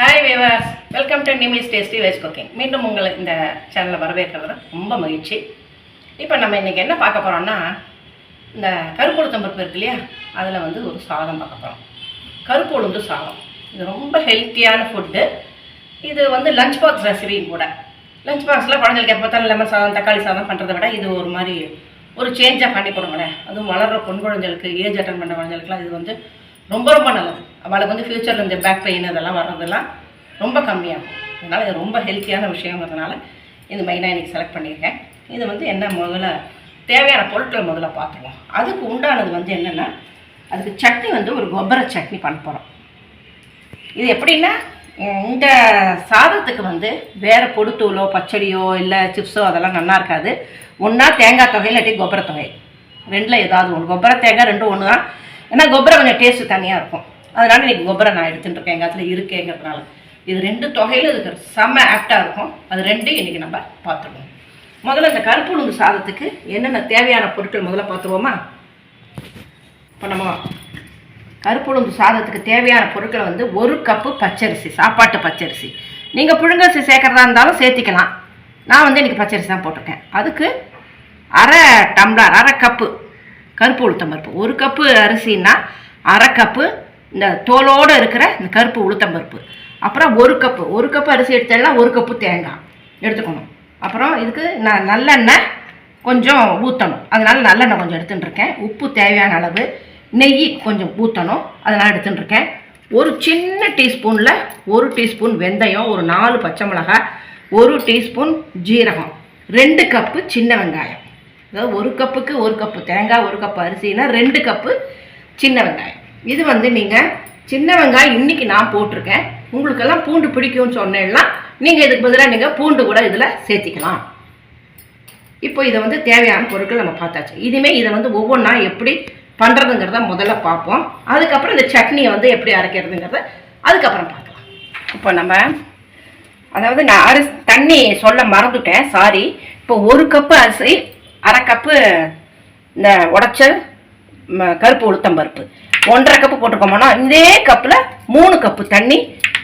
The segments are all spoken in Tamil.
Hi viewers welcome to Nimis tasty veg cooking மீண்டும் உங்களை இந்த சேனலில் வரவேற்கிறது. ரொம்ப மகிழ்ச்சி. இப்போ நம்ம இன்றைக்கி என்ன பார்க்க போகிறோம்னா இந்த கருப்பு உளுத்தம்பருப்பு இருக்கு இல்லையா? அதில் வந்து ஒரு சாதம் பார்க்க போகிறோம் கருப்பு உளுந்து சாதம். இது ரொம்ப ஹெல்த்தியான ஃபுட்டு இது வந்து லஞ்ச் பாக்ஸ் ரெசிபியும் கூட. லஞ்ச் பாக்ஸில் குழந்தைகளுக்கு எப்போ தான் லெமன் சாதம் தக்காளி சாதம் பண்ணுறதை விட இது ஒரு மாதிரி ஒரு சேஞ்சாக பண்ணி கொடுங்களேன் அதுவும் வளர்கிற பொன் குழந்தைகளுக்கு ஏஜ் அட்டன் பண்ண குழந்தைகளுக்குலாம் இது வந்து ரொம்ப ரொம்ப நல்லது. அவளுக்கு வந்து ஃப்யூச்சரில் இந்த பேக் பெயின் அதெல்லாம் வர்றதெல்லாம் ரொம்ப கம்மியாகும். அதனால் இது ரொம்ப ஹெல்த்தியான விஷயங்கிறதுனால இது மெயினாக இன்றைக்கி செலக்ட் பண்ணியிருக்கேன். இது வந்து என்ன முதல்ல தேவையான பொருட்களை முதல்ல பார்த்துக்கலாம் அதுக்கு உண்டானது வந்து என்னென்னா அதுக்கு சட்னி வந்து ஒரு கொப்பரை சட்னி பண்ண போகிறோம் இது எப்படின்னா இந்த சாதத்துக்கு வந்து வேறு பொடுத்தூளோ பச்சடியோ இல்லை சிப்ஸோ அதெல்லாம் நல்லா இருக்காது. ஒன்றா தேங்காய் தொகை இல்லாட்டி கொப்பரை தொகை. ரெண்டில் ஏதாவது ஒன்று கொப்பரை தேங்காய் ரெண்டும் ஒன்று தான் ஏன்னா கொப்பரை கொஞ்சம் டேஸ்ட்டு தனியாக இருக்கும். அதனால் இன்றைக்கி கொப்பரை நான் எடுத்துகிட்டு இருக்கேன் எங்கள் இடத்துல இருக்கேங்கிறதுனால இது ரெண்டு தொகையில் இருக்கிற செம்ம ஆப்டாக இருக்கும். அது ரெண்டையும் இன்றைக்கி நம்ம பார்த்துருவோம். முதல்ல இந்த கருப்பு உளுந்து சாதத்துக்கு என்னென்ன தேவையான பொருட்கள் முதல்ல பார்த்துருவோமா? இப்போ நம்ம கருப்பு உளுந்து சாதத்துக்கு தேவையான பொருட்களை வந்து ஒரு கப்பு பச்சரிசி சாப்பாட்டு பச்சரிசி. நீங்கள் புழுங்கரிசி சேர்க்குறதா இருந்தாலும் சேர்த்திக்கலாம். நான் வந்து இன்றைக்கி பச்சரிசி தான் போட்டிருக்கேன். அதுக்கு அரை டம்ளர் அரை கப்பு கருப்பு உளுத்தம்பருப்பு ஒரு கப்பு அரிசின்னா அரை கப்பு இந்த தோலோடு இருக்கிற இந்த கருப்பு உளுத்தம்பருப்பு அப்புறம் ஒரு கப்பு. ஒரு கப்பு அரிசி எடுத்தேன்னா ஒரு கப்பு தேங்காய் எடுத்துக்கணும். அப்புறம் இதுக்கு நான் நல்லெண்ணெய் கொஞ்சம் ஊற்றணும் அதனால் நல்லெண்ணெய் கொஞ்சம் எடுத்துட்டுருக்கேன். உப்பு தேவையான அளவு. நெய் கொஞ்சம் ஊற்றணும் அதனால் எடுத்துட்டுருக்கேன். ஒரு சின்ன டீஸ்பூனில் ஒரு டீஸ்பூன் வெந்தயம் ஒரு நாலு பச்சை மிளகாய் ஒரு டீஸ்பூன் ஜீரகம் ரெண்டு கப்பு சின்ன வெங்காயம். அதாவது ஒரு கப்புக்கு ஒரு கப்பு தேங்காய் ஒரு கப்பு அரிசினா ரெண்டு கப்பு சின்ன வெங்காயம். இது வந்து நீங்கள் சின்ன வெங்காயம் இன்னைக்கு நான் போட்டிருக்கேன். உங்களுக்கெல்லாம் பூண்டு பிடிக்கும்னு சொன்னேன்னா நீங்கள் இதுக்கு பதிலாக நீங்கள் பூண்டு கூட இதில் சேர்த்திக்கலாம். இப்போ இதை வந்து தேவையான பொருட்கள் நம்ம பார்த்தாச்சு. இனிமேல் இதை வந்து ஒவ்வொன்றா எப்படி பண்ணுறதுங்கிறத முதல்ல பார்ப்போம். அதுக்கப்புறம் இந்த சட்னியை வந்து எப்படி அரைக்கிறதுங்கிறத அதுக்கப்புறம் பார்க்கலாம். இப்போ நம்ம அதாவது நான் அரிசி தண்ணி சொல்ல மறந்துட்டேன் சாரி இப்போ ஒரு கப்பு அரிசி அரை கப்பு இந்த உடைச்ச கருப்பு கருப்பு உளுத்தம்பருப்பு ஒன்றரை கப்பு போட்டுக்கோமோனா இதே கப்பில் மூணு கப்பு தண்ணி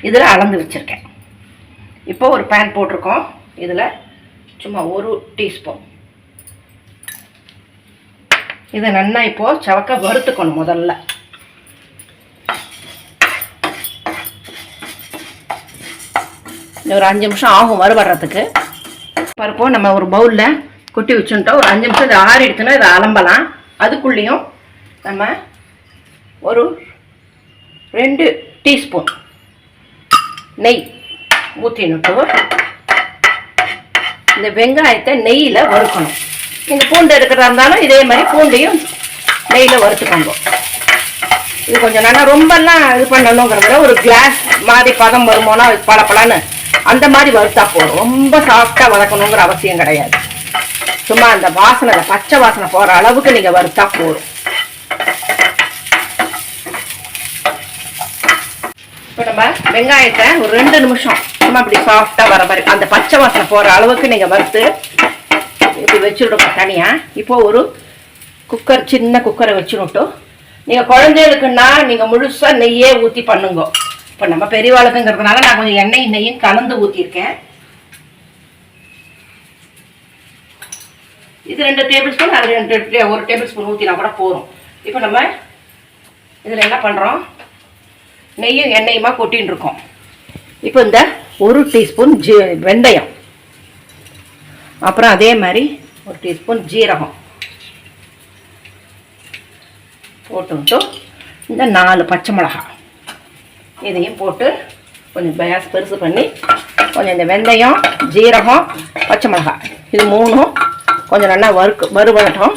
இதில் அளந்து வச்சுருக்கேன். இப்போ ஒரு பேன் போட்டிருக்கோம். இதில் சும்மா ஒரு டீஸ்பூன் இதை நல்லா இப்போது சவக்க வறுத்துக்கணும் முதல்ல. இன்னும் ஒரு அஞ்சு நிமிஷம் ஆகும் வறுபடுறதுக்கு பருப்போம் நம்ம ஒரு பவுலில் கொட்டி வச்சுட்டோம். ஒரு அஞ்சு நிமிஷம் இது ஆறி இதை அலம்பலாம். அதுக்குள்ளேயும் நம்ம ஒரு ரெண்டு டீஸ்பூன் நெய் ஊற்றினுட்டு இந்த வெங்காயத்தை நெய்யில் வறுக்கணும். நீங்கள் பூண்டு எடுக்கிறதா இருந்தாலும் இதே மாதிரி பூண்டையும் நெய்யில் வறுத்துக்கோங்க. இது கொஞ்சம் நல்லா ரொம்பலாம் இது பண்ணணுங்கிறத ஒரு கிளாஸ் மாதிரி பதம் வருமோனா பளபளன்னு அந்த மாதிரி வறுத்தா போதும். ரொம்ப சாஃப்டாக வதக்கணுங்கிற அவசியம் கிடையாது. சும்மா அந்த வாசனை பச்சை வாசனை போகிற அளவுக்கு நீங்கள் வறுத்தா போதும். இப்போ நம்ம வெங்காயத்தை ஒரு ரெண்டு நிமிஷம் சும்மா இப்படி சாஃப்டாக வர மாதிரி அந்த பச்சை வாசனை போகிற அளவுக்கு நீங்கள் வறுத்து இப்படி வச்சுவிடுங்க தனியாக இப்போ ஒரு குக்கர் சின்ன குக்கரை வச்சுனுட்டும் நீங்கள் குழந்தைகளுக்குன்னா நீங்கள் முழுசாக நெய்யே ஊற்றி பண்ணுங்க. இப்போ நம்ம பெரியவாளுக்குங்கிறதுனால நான் கொஞ்சம் எண்ணெய் நெய்யும் கலந்து ஊற்றிருக்கேன் இது ரெண்டு டேபிள் ஸ்பூன் அது ரெண்டு டே- ஒரு டேபிள் ஸ்பூன் ஊற்றினா கூட போதும். இப்போ நம்ம இதில் என்ன பண்ணுறோம் நெய்யும் எண்ணெயுமா கொட்டின்னு இருக்கோம். இப்போ இந்த ஒரு டீஸ்பூன் ஜீ வெந்தயம். அப்புறம் அதே மாதிரி ஒரு டீஸ்பூன் ஜீரகம். போட்டுவிட்டு இந்த நாலு பச்சை மிளகாய் இதையும் போட்டு கொஞ்சம் பேஸ் பெருசு பண்ணி கொஞ்சம் இந்த வெந்தயம் ஜீரகம் பச்சை மிளகாய் இது மூணும் கொஞ்சம் நல்லா வறுக்கு வறுபடட்டும்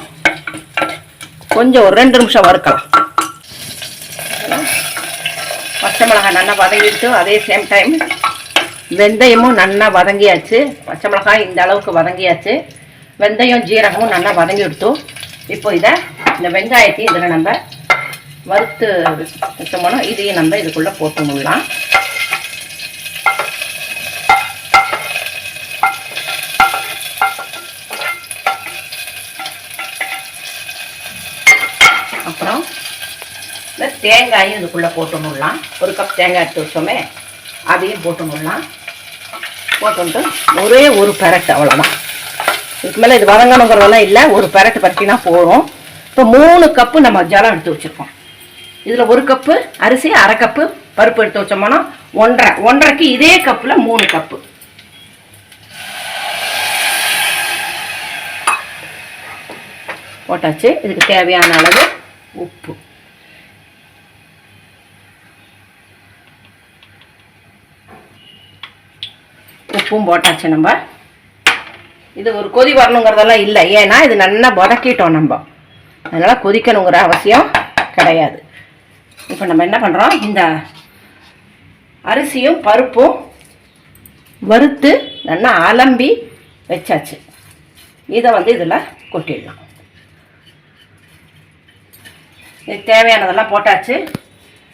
கொஞ்சம் ஒரு ரெண்டு நிமிஷம் வறுக்கலாம். பச்சை மிளகாய் நல்லா வதங்கிட்டு அதே சேம் டைம் வெந்தயமும் நல்லா வதங்கியாச்சு. பச்சை மிளகாய் இந்த அளவுக்கு வதங்கியாச்சு. வெந்தயம் ஜீரகமும் நல்லா வதங்கி எடுத்தோம் இப்போ இதை இந்த வெங்காயத்தையும் இதில் நம்ம வறுத்து வச்சோம்னா இதையும் நம்ம இதுக்குள்ளே போட்டு முடலாம் அப்புறம் இந்த தேங்காயும் இதுக்குள்ளே போட்டு முடலாம் ஒரு கப் தேங்காய் எடுத்து வச்சோமே அதையும் போட்டுடலாம் போட்டு ஒரே ஒரு பெரட்டு அவ்வளோதான் இதுக்கு மேலே இது வதங்கணுங்கிறதெல்லாம் இல்லை ஒரு பெரட்டு பரட்டினா போதும். இப்போ மூணு கப்பு நம்ம ஜலம் எடுத்து வச்சுருக்கோம். இதில் ஒரு கப்பு அரிசி அரை கப்பு பருப்பு எடுத்து வச்சோம்னா ஒன்றரை. ஒன்றரைக்கு இதே கப்பில் மூணு கப்பு போட்டாச்சு. இதுக்கு தேவையான அளவு உப்பு. உப்பும் போட்டாச்சு நம்ம. இது ஒரு கொதி வரணுங்கிறதெல்லாம் இல்லை. ஏன்னா இது நல்லா வதக்கிட்டோம் நம்ம. அதனால் கொதிக்கணுங்கிற அவசியம் கிடையாது. இப்போ நம்ம என்ன பண்ணுறோம் இந்த அரிசியும் பருப்பும் வறுத்து நல்லா அலம்பி வச்சாச்சு. இதை வந்து இதில் கொட்டிடலாம். இதுக்கு தேவையானதெல்லாம் போட்டாச்சு.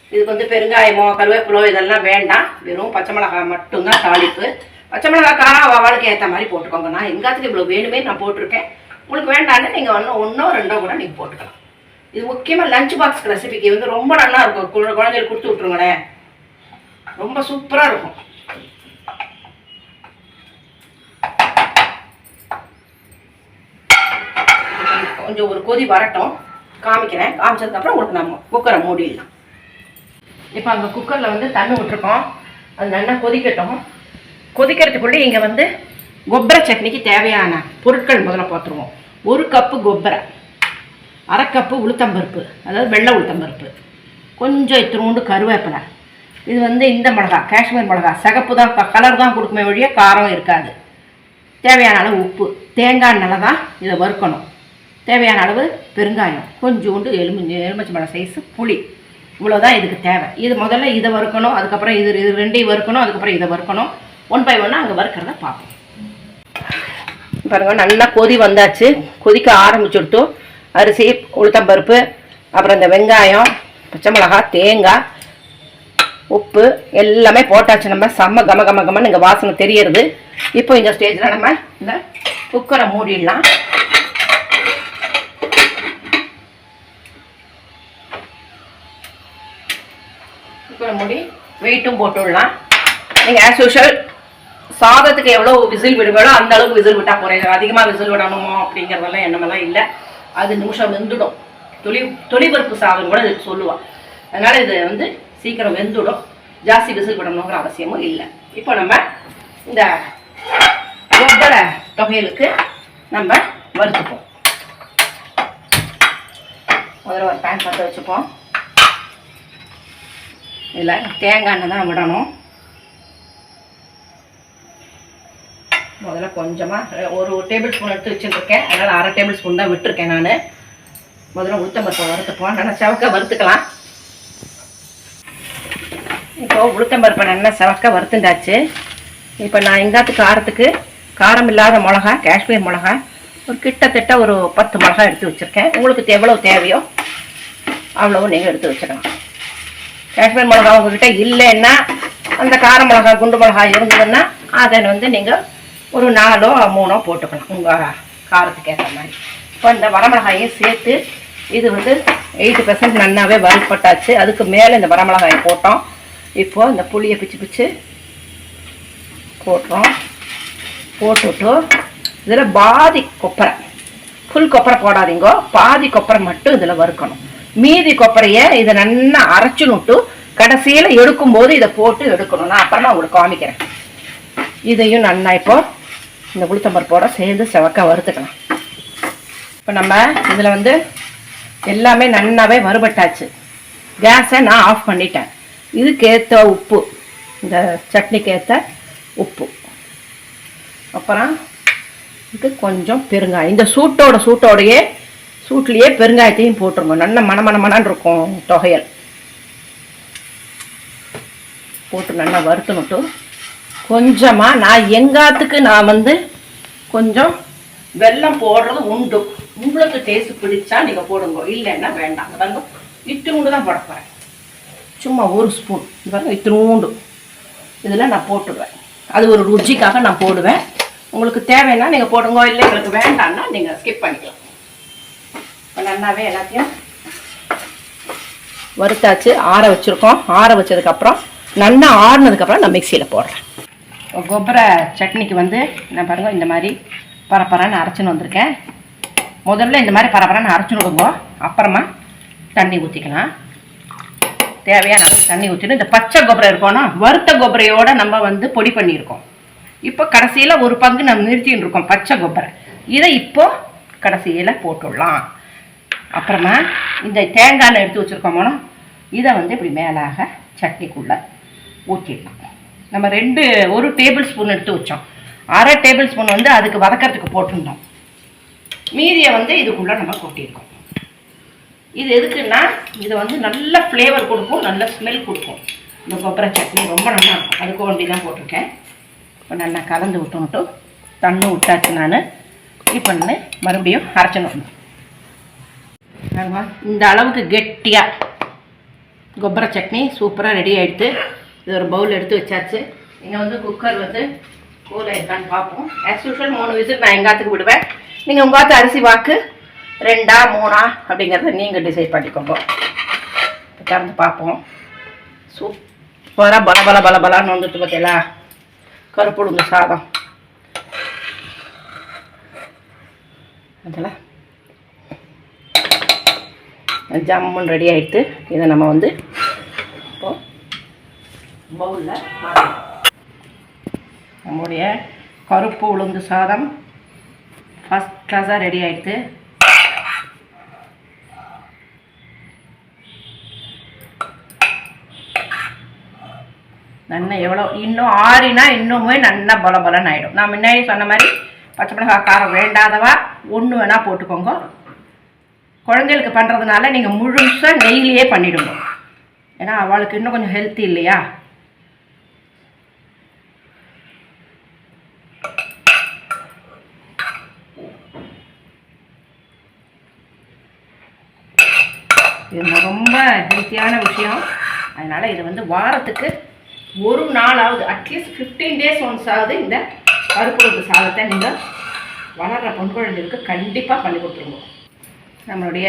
இதுக்கு வந்து பெருங்காயமோ கருவேப்பிலோ இதெல்லாம் வேண்டாம். வெறும் பச்சை மிளகாய் மட்டும்தான் தாளிப்பு. பச்சை மிளகாய் காரம் அவளுக்கு ஏற்ற மாதிரி போட்டுக்கோங்க. நான் எங்காத்துக்கு இவ்வளோ வேணுமே நான் போட்டிருக்கேன். உங்களுக்கு வேண்டான்னு நீங்கள் ஒன்றும் ஒன்றோ ரெண்டோ கூட நீங்கள் போட்டுக்கலாம். இது முக்கியமாக லஞ்ச் பாக்ஸ் ரெசிபிக்கு வந்து ரொம்ப நல்லா இருக்கும். குழ- குழந்தைகளுக்கு கொடுத்து விட்ருங்களேன் ரொம்ப சூப்பராக இருக்கும். கொஞ்சம் ஒரு கொதி வரட்டும். காமிக்கிறேன். காமிச்சதுக்கப்புறம் உங்களுக்கு நம்ம குக்கரை மூடிடலாம். இப்போ அங்கே குக்கரில் வந்து தண்ணி விட்டுருக்கோம். அது நல்லா கொதிக்கட்டும். கொதிக்கிறதுக்குள்ளே இங்கே வந்து கொப்பரை சட்னிக்கு தேவையான பொருட்கள் முதல்ல பார்த்துருவோம். ஒரு கப்பு கொப்பரை அரை கப்பு உளுத்தம்பருப்பு அதாவது வெள்ளை உளுத்தம்பருப்பு கொஞ்சம் இத்தினோண்டு கருவேப்பிலை. இது வந்து இந்த மிளகா காஷ்மீர் மிளகா சிகப்பு தான் கலர் தான் கொடுக்குமே வழியே காரம் இருக்காது. தேவையான அளவு உப்பு தேங்காய் எண்ணெய் தான் இதை வறுக்கணும். தேவையான அளவு பெருங்காயம் கொஞ்சோண்டு எலும்பு எலுமிச்சை மலை சைஸு புளி. இவ்வளோதான் இதுக்கு தேவை. இது முதல்ல இதை வறுக்கணும் அதுக்கப்புறம் இது இது ரெண்டையும் வறுக்கணும் அதுக்கப்புறம் இதை வறுக்கணும். ஒன் பை ஒன்னாக அங்கே வறுக்கிறத பார்ப்போம். பாருங்க நல்லா கொதி வந்தாச்சு. கொதிக்க ஆரம்பிச்சுடுத்து அரிசி உளுத்தம்பருப்பு அப்புறம் இந்த வெங்காயம் பச்சை மிளகாய் தேங்காய் உப்பு எல்லாமே போட்டாச்சு. நம்ம செம்ம கம கம கமன்னு இங்கே வாசனை தெரியறது. இப்போ இந்த ஸ்டேஜில் நம்ம இந்த குக்கரை மூடிடலாம். வெயிட்டும் போட்டுடலாம். நீங்கள் ஆஸ் யூஷுவல் சாதத்துக்கு எவ்வளோ விசில் விடுங்களோ அந்த அளவுக்கு விசில் விட்டால் போகிறேன் அதிகமாக விசில் விடணுமோ அப்படிங்கிறதெல்லாம் எண்ணமெல்லாம் இல்லை. அது நிமிஷம் வெந்துடும். தொளி தொழிற்பருப்பு சாதம் கூட இதுக்கு சொல்லுவாள் அதனால் இது வந்து சீக்கிரம் வெந்துடும். ஜாஸ்தி விசில் விடணுங்கிற அவசியமும் இல்லை. இப்போ நம்ம இந்த ஒவ்வொரு தொகையலுக்கு நம்ம வறுத்துப்போம். முதல்ல ஒரு பேன் பார்த்து வச்சுப்போம். இதில் தேங்காய் எண்ணெய் தான் விடணும். முதல்ல கொஞ்சமாக ஒரு டேபிள் ஸ்பூன் எடுத்து வச்சுருக்கேன். அதனால் அரை டேபிள் ஸ்பூன் தான் விட்டுருக்கேன் நான். முதல்ல உளுத்தம்பருப்பை வறுத்துப்போம். நல்லா செவக்க வறுத்துக்கலாம். இப்போ உளுத்தம்பருப்பை நல்லா செவக்க வறுத்துண்டாச்சு இப்போ நான் எங்காத்து காரத்துக்கு காரம் இல்லாத மிளகா காஷ்மீர் மிளகா ஒரு கிட்டத்தட்ட ஒரு பத்து மிளகா எடுத்து வச்சுருக்கேன். உங்களுக்கு எவ்வளோ தேவையோ அவ்வளோ நீங்கள் எடுத்து வச்சுக்கலாம் காஷ்மீர் மிளகா உங்ககிட்ட இல்லைன்னா அந்த கார மிளகா குண்டு மிளகா இருந்ததுன்னா அதை வந்து நீங்கள் ஒரு நாலோ மூணோ போட்டுக்கலாம் உங்கள் காரத்துக்கு ஏற்ற மாதிரி. இப்போ இந்த வரமிளகாயும் சேர்த்து இது வந்து எயிட்டி பர்சன்ட் நன்னாவே வறுப்பட்டாச்சு அதுக்கு மேலே இந்த வரமிளகாயை போட்டோம். இப்போது இந்த புளியை பிச்சு பிச்சு போட்டுறோம். போட்டுவிட்டு இதில் பாதி கொப்பரை. ஃபுல் கொப்பரை போடாதீங்க. பாதி கொப்பரை மட்டும் இதில் வறுக்கணும். மீதி கொப்பரையை இதை நல்லா அரைச்சுனுட்டு கடைசியில் எடுக்கும்போது இதை போட்டு எடுக்கணும். நான் அப்புறமா உங்களுக்கு காமிக்கிறேன். இதையும் நல்லா இப்போ இந்த உளுத்தம்பருப்போட சேர்ந்து செவக்க வறுத்துக்கலாம். இப்போ நம்ம இதில் வந்து எல்லாமே நல்லாவே வறுபட்டாச்சு. கேஸை நான் ஆஃப் பண்ணிட்டேன். இதுக்கேற்ற உப்பு இந்த சட்னிக்கு ஏற்ற உப்பு. அப்புறம் இது கொஞ்சம் பெருங்காயம். இந்த சூட்டோட சூட்டோடையே சூட்லேயே பெருங்காயத்தையும் போட்டுருங்க. நல்ல மண இருக்கும் தொகையல். போட்டு நல்லா வறுத்துனுட்டு கொஞ்சமாக நான் எங்காத்துக்கு நான் வந்து கொஞ்சம் வெல்லம் போடுறது உண்டு. உங்களுக்கு டேஸ்ட் பிடிச்சா நீங்கள் போடுங்க. இல்லைன்னா வேண்டாம். அது வந்து இட்டுண்டு தான் போட போகிறேன் சும்மா ஒரு ஸ்பூன் இது பாருங்க இத்தினூண்டு. இதில் நான் போட்டுடுவேன் அது ஒரு ருச்சிக்காக நான் போடுவேன். உங்களுக்கு தேவைன்னா நீங்கள் போடுங்க. இல்லை உங்களுக்கு வேண்டாம்னா நீங்கள் ஸ்கிப் பண்ணிக்கலாம். இப்போ நல்லாவே எல்லாத்தையும் வறுத்தாச்சு ஆற வச்சுருக்கோம். ஆற வச்சதுக்கப்புறம் நல்லா ஆறுனதுக்கப்புறம் நான் மிக்சியில் போடுறேன். கொப்பரை சட்னிக்கு வந்து நான் பாருங்க இந்த மாதிரி பரப்பரான்னு அரைச்சின்னு வந்திருக்கேன். முதல்ல இந்த மாதிரி பரப்பரான்னு அரைச்சின்னு விடுங்க அப்புறமா தண்ணி ஊற்றிக்கலாம் தேவையான தண்ணி ஊற்றிட்டு இந்த பச்சை கொப்பரை இருக்கோன்னா வறுத்த கொப்பரையோட நம்ம வந்து பொடி பண்ணியிருக்கோம். இப்போ கடைசியில் ஒரு பங்கு நம்ம நிறுத்தின்னு இருக்கோம் பச்சை கொப்பரை. இதை இப்போ கடைசியில் போட்டுடலாம். அப்புறமா இந்த தேங்காய் எடுத்து வச்சுருக்கோமோனா இதை வந்து இப்படி மேலாக சட்னிக்குள்ளே ஊற்றிடலாம் நம்ம ரெண்டு ஒரு டேபிள் ஸ்பூன் எடுத்து வச்சோம். அரை டேபிள் ஸ்பூன் வந்து அதுக்கு வதக்கறதுக்கு போட்டிருந்தோம். மீதியை வந்து இதுக்குள்ளே நம்ம கொட்டியிருக்கோம். இது எதுக்குன்னா இது வந்து நல்ல ஃப்ளேவர் கொடுக்கும் நல்ல ஸ்மெல் கொடுக்கும். இந்த கொப்பரை சட்னி ரொம்ப நல்லா இருக்கும். அதுக்கு ஒண்டி தான் போட்டிருக்கேன். இப்போ நல்லா கலந்து விட்டுன்ட்டு தண்ணி விட்டாச்சு நான். இப்போ நான் மறுபடியும் அரைச்சணும் இந்த அளவுக்கு கெட்டியாக கொப்பரை சட்னி சூப்பராக ரெடி ஆகிடுது இது ஒரு பவுல் எடுத்து வச்சாச்சு. இங்கே வந்து குக்கர் வந்து கூல் இருக்கான்னு பார்ப்போம். ஆஸ் யூஷுவல் மூணு விசில் நான் எங்காத்துக்கு விடுவேன். நீங்கள் உங்காத்து அரிசி வாக்கு. ரெண்டா மூணா அப்படிங்கிறத நீங்கள் டிசைட் பண்ணிக்கோங்க. இப்போ திறந்து பார்ப்போம். சூப்பராக பல பல பல பலான்னு வந்துட்டு பார்த்தீங்களா கருப்புடுங்க சாதம். அதெல்லாம் ஜம்முன்னு ரெடி ஆகிட்டு இதை நம்ம வந்து இப்போது பவுலில் நம்முடைய கருப்பு உளுந்து சாதம் ஃபஸ்ட் கிளாஸாக ரெடி ஆகிட்டு நல்லா எவ்வளோ? இன்னும் ஆறினா இன்னுமே நல்லா பல பலன்னு ஆகிடும் நான் முன்னாடி சொன்ன மாதிரி பச்சை மிளகாய் காரம் வேண்டாதவா? ஒன்று வேணால் போட்டுக்கோங்க. குழந்தைகளுக்கு பண்ணுறதுனால நீங்கள் முழுசாக நெய்லியே பண்ணிவிடுங்க ஏன்னா அவளுக்கு இன்னும் கொஞ்சம் ஹெல்த்தி இல்லையா? இது ரொம்ப ஹெல்த்தியான விஷயம். அதனால் இது வந்து வாரத்துக்கு ஒரு நாளாவது அட்லீஸ்ட் ஃபிஃப்டீன் டேஸ் ஒன்ஸ் ஆகுது இந்த பருப்பு சாதத்தை நீங்கள் வளர்கிற பொன் குழந்தைகளுக்கு கண்டிப்பாக பண்ணி கொடுத்துருவோம் நம்மளுடைய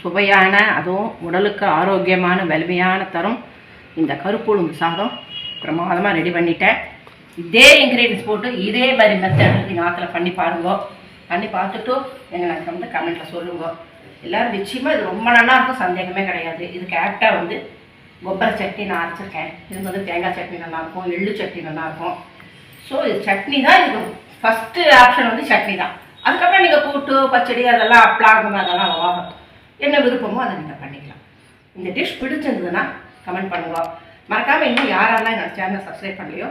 சுவையான அதுவும் உடலுக்கு ஆரோக்கியமான வலிமையான தரும் இந்த கருப்புளுந்து சாதம் பிரமாதமாக ரெடி பண்ணிட்டேன். இதே இன்க்ரீடியன்ஸ் போட்டு இதே மாதிரி மெத்தட் நீங்கள் ஆற்றுல பண்ணி பாருங்க. பண்ணி பார்த்துட்டு எங்களுக்கு வந்து கமெண்ட்டில் சொல்லுங்க. எல்லோரும் நிச்சயமாக இது ரொம்ப நல்லா இருக்கும் சந்தேகமே கிடையாது. இதுக்கு ஆப்டாக வந்து கொப்பரை சட்னி நான் அரைச்சிருக்கேன். இது வந்து தேங்காய் சட்னி நல்லாயிருக்கும் எள்ளு சட்னி நல்லாயிருக்கும் ஸோ இது சட்னி தான் இது ஃபஸ்ட்டு ஆப்ஷன் வந்து சட்னி தான் அதுக்கப்புறம் நீங்கள் கூட்டு பச்சடி அதெல்லாம் அப்பளாகம் அதெல்லாம் ஆகும் என்ன விருப்பமோ அதை நீங்கள் பண்ணிக்கலாம். இந்த டிஷ் பிடிச்சிருந்ததுன்னா கமெண்ட் பண்ணுவோம் மறக்காமல் இன்னும் யாரெல்லாம் என்னோட சேனலை சப்ஸ்கிரைப் பண்ணலையோ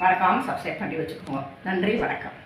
மறக்காமல் சப்ஸ்கிரைப் பண்ணி வச்சுக்கோங்க. நன்றி வணக்கம்.